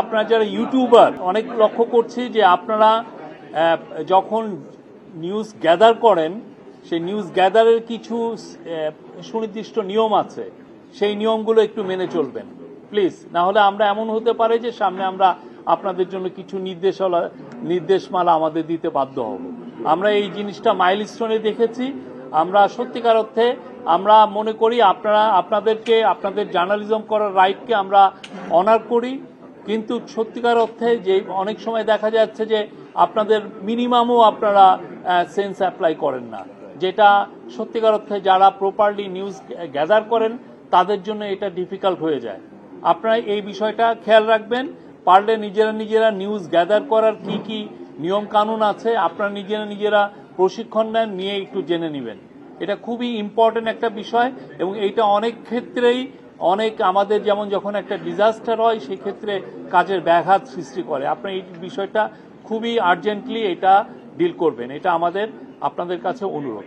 আপনারা যারা ইউটিউবার অনেক লক্ষ্য করছি যে আপনারা যখন নিউজ গ্যাদার করেন, সেই নিউজ গ্যাদারের কিছু সুনির্দিষ্ট নিয়ম আছে। সেই নিয়মগুলো একটু মেনে চলবেন। প্লিজ না হলে আমরা এমন হতে পারে যে সামনে আমরা আপনাদের জন্য কিছু নির্দেশালা, নির্দেশমালা আমাদের দিতে বাধ্য হব। আমরা এই জিনিসটা মাইলস্টোনে দেখেছি। আমরা সত্যিকার অর্থে, আমরা মনে করি আপনারা, আপনাদেরকে, আপনাদের জার্নালিজম করার রাইটকে আমরা অনার করি। কিন্তু সত্যিকার অর্থে যে অনেক সময় দেখা যাচ্ছে যে আপনাদের মিনিমামও আপনারা সেন্স অ্যাপ্লাই করেন না। যেটা সত্যিকার অর্থে যারা প্রপারলি নিউজ গ্যাদার করেন, তাদের জন্য এটা ডিফিকাল্ট হয়ে যায়। আপনারা এই বিষয়টা খেয়াল রাখবেন, পারলে নিজেরা নিজেরা নিউজ গ্যাদার করার কি কি নিয়ম কানুন আছে, আপনারা নিজেরা নিজেরা প্রশিক্ষণ নেন, নিয়ে একটু জেনে নেবেন। এটা খুবই ইম্পর্টেন্ট একটা বিষয় এবং এইটা অনেক ক্ষেত্রেই অনেক আমাদের যেমন যখন একটা ডিজাস্টার হয়, সেক্ষেত্রে কাজের ব্যাঘাত সৃষ্টি করে। আপনার এই বিষয়টা খুবই আর্জেন্টলি এটা ডিল করবেন। এটা আমাদের, আপনাদের কাছে অনুরোধ।